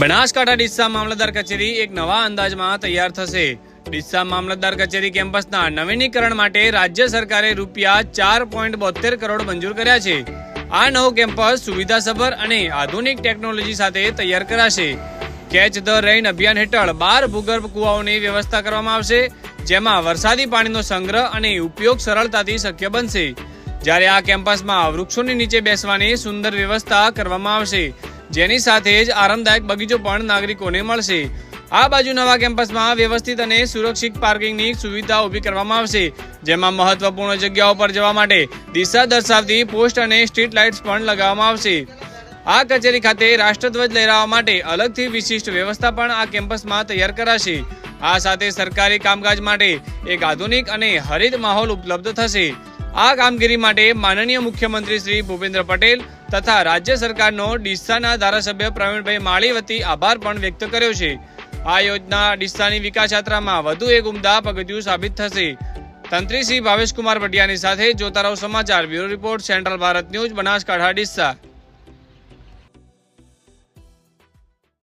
બનાસકાંઠા ડિસ્સા મામલતદાર કચેરી એક નવા અંદાજમાં તૈયાર થશે. ડિસ્સા મામલતદાર કચેરી કેમ્પસના નવીનીકરણ માટે રાજ્ય સરકારે રૂપિયા ચાર પોઈન્ટ બોતેર કરોડ મંજૂર કર્યા છે. આ નવો કેમ્પસ સુવિધાસભર અને આધુનિક ટેકનોલોજી સાથે તૈયાર કરાશે. કેચ ધ રેઇન અભિયાન હેઠળ બાર ભૂગર્ભ કુવાઓની વ્યવસ્થા કરવામાં આવશે, જેમાં વરસાદી પાણીનો સંગ્રહ અને ઉપયોગ સરળતાથી શક્ય બનશે. જ્યારે આ કેમ્પસમાં વૃક્ષોની નીચે બેસવાની સુંદર વ્યવસ્થા કરવામાં આવશે, જેની સાથે જ આરામદાયક બગીચો પણ નાગરિકોને મળશે. આ બાજુ નવા કેમ્પસમાં વ્યવસ્થિત અને સુરક્ષિત પાર્કિંગની સુવિધા ઊભી કરવામાં આવશે, જેમાં મહત્વપૂર્ણ જગ્યાઓ પર જવા માટે દિશા દર્શાવતી પોસ્ટ અને સ્ટ્રીટ લાઇટ્સ પણ લગાવવામાં આવશે. આ કચેરી ખાતે રાષ્ટ્રધ્વજ લહેરાવવા માટે અલગથી વિશિષ્ટ વ્યવસ્થા પણ આ કેમ્પસમાં તૈયાર કરાશે. આ સાથે સરકારી કામકાજ માટે એક આધુનિક અને હરિત માહોલ ઉપલબ્ધ થશે. આ કામગીરી માટે માનનીય મુખ્યમંત્રી શ્રી ભૂપેન્દ્ર પટેલ તથા રાજ્ય સરકારનો ડીસાના ધારાસભ્ય પ્રવીણભાઈ માળી વતી આભાર પણ વ્યક્ત કર્યો છે. આ યોજના ડીસાની વિકાસ યાત્રામાં વધુ એક ઉમદા પગથિયું સાબિત થશે. તંત્રી શ્રી ભાવેશકુમાર ભટિયાની સાથે જોતા રહો સમાચાર bureau report, central Bharat news, Banaskantha Deesa